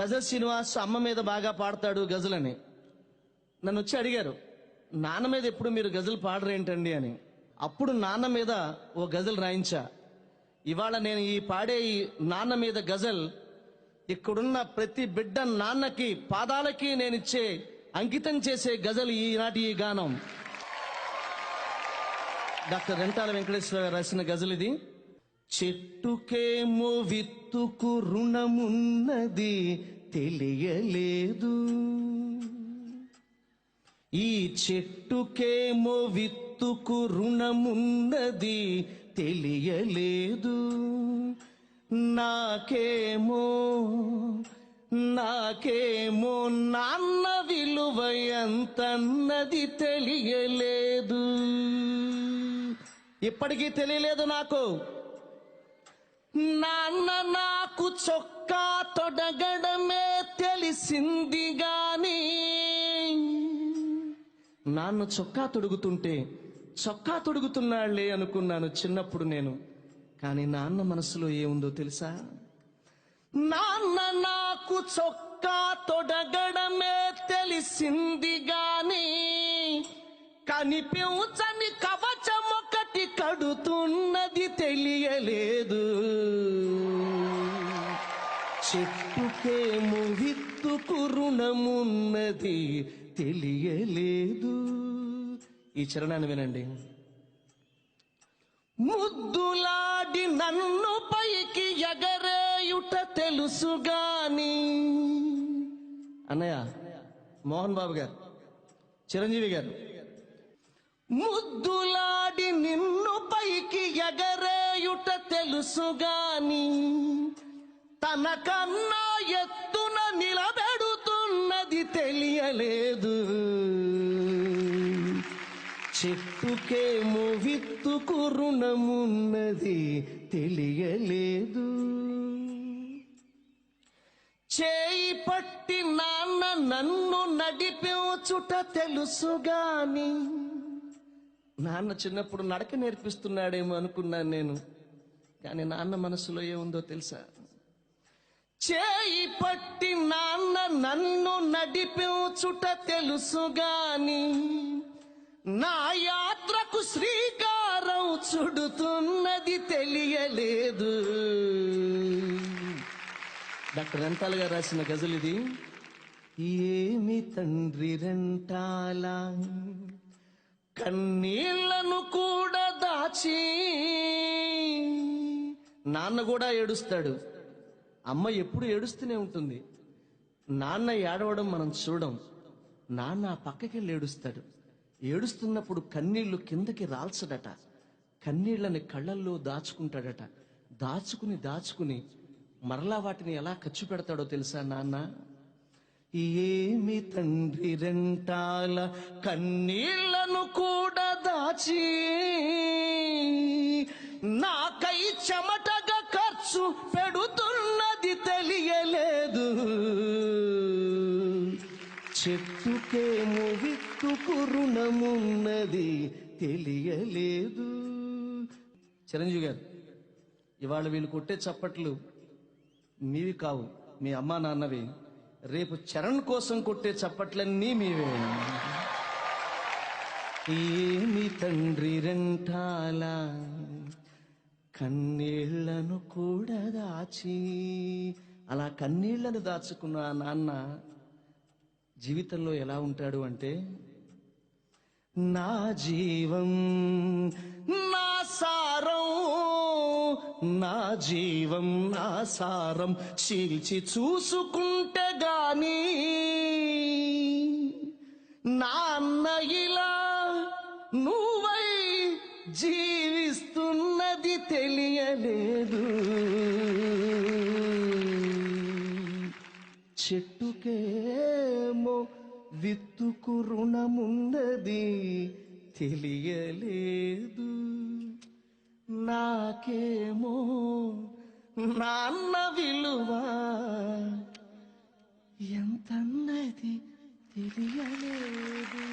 గజల్ శ్రీనివాస్ అమ్మ మీద బాగా పాడతాడు గజలని. నన్ను వచ్చి అడిగారు నాన్న మీద ఎప్పుడు మీరు గజల్ పాడరేంటండి అని. అప్పుడు నాన్న మీద ఓ గజల్ రాయించా. ఇవాళ నేను ఈ పాడే ఈ నాన్న మీద గజల్ ఇక్కడున్న ప్రతి బిడ్డ నాన్నకి పాదాలకి నేను ఇచ్చే అంకితం చేసే గజల్ ఈనాటి ఈ గానం. డాక్టర్ రెంటాల వెంకటేశ్వర రాసిన గజల్ ఇది. చెట్టుకేమో విత్తుకు రుణమున్నది తెలియలేదు. ఈ చెట్టుకేమో విత్తుకు రుణమున్నది తెలియలేదు. నాకేమో నాకేమో నాన్న విలువ ఎంతన్నది తెలియలేదు. ఇప్పటికీ తెలియలేదు నాకు. నాన్న నాకు చొక్కా తొడగడమే తెలిసింది గాని. నాన్న చొక్కా తొడుగుతుంటే చొక్కా తొడుగుతున్నాళ్ళే అనుకున్నాను చిన్నప్పుడు నేను. కానీ నాన్న మనసులో ఏముందో తెలుసా? నాన్న నాకు చొక్కా తొడగడమే తెలిసింది గాని. కనిపించని కవచం ఒకటి కడుతున్నది తెలియలేదు. చెట్టుకేమో విత్తుకు రుణమున్నది తెలియలేదు. ఈ చరణాన్ని వినండి. ముద్దులాడి నన్ను పైకి ఎగరేయుట తెలుసుగాని అన్నయ్య మోహన్ బాబు గారు చిరంజీవి గారు ముద్దులాడి నిన్ను పైకి ఎగరేయుట తెలుసుగాని తనకన్నా ఎత్తున నిలబెడుతున్నది తెలియలేదు. చెట్టుకేమో విత్తుకు రుణమున్నది తెలియలేదు. చేయి పట్టి నాన్న నన్ను నడిపించుట తెలుసుగాని. నాన్న చిన్నప్పుడు నడక నేర్పిస్తున్నాడేమో అనుకున్నాను నేను. కానీ నాన్న మనసులో ఏముందో తెలుసా? చేయి పట్టి నాన్న నన్ను నడిపించుట తెలుసుగాని నా యాత్రకు శ్రీకారం చుడుతున్నది తెలియలేదు. డాక్టర్ రెంటాల్ గారు రాసిన గజల్ ఇది. ఏమి తండ్రి రెంటాల కన్నీళ్ళను కూడా దాచి నాన్న కూడా ఏడుస్తాడు. అమ్మ ఎప్పుడు ఏడుస్తూనే ఉంటుంది. నాన్న ఏడవడం మనం చూడం. నాన్న ఆ పక్కకెళ్ళి ఏడుస్తాడు. ఏడుస్తున్నప్పుడు కన్నీళ్ళు కిందకి రాల్చడట కన్నీళ్ళని కళ్ళల్లో దాచుకుంటాడట. దాచుకుని దాచుకుని మరలా వాటిని ఎలా ఖర్చు పెడతాడో తెలుసా నాన్న? ఏమి తండ్రి రెంటాల కన్నీళ్ళను కూడా దాచి నాకై చెమటగా ఖర్చు పెడుతూ చెట్టుకేమో విత్తుకు రుణమున్నది తెలియలేదు. చిరంజీవి గారు ఇవాళ వీళ్ళు కొట్టే చప్పట్లు మీవి కావు. మీ అమ్మా నాన్నవి రేపు చరణ్ కోసం కొట్టే చప్పట్లన్నీ మీవే. ఏమి తండ్రి రెంటాల కన్నీళ్ళను కూడా దాచి అలా కన్నీళ్ళను దాచుకున్న నాన్న జీవితంలో ఎలా ఉంటాడు అంటే నా జీవం నా సారం నా జీవం నా సారం చీల్చి చూసుకుంటే గాని నాన్న ఇలా నువ్వై జీవిస్తున్నది తెలియలేదు. చెట్టుకేమో విత్తుకు రుణమున్నది తెలియలేదు. నాకేమో నాన్న విలువ ఎంతన్నది తెలియలేదు.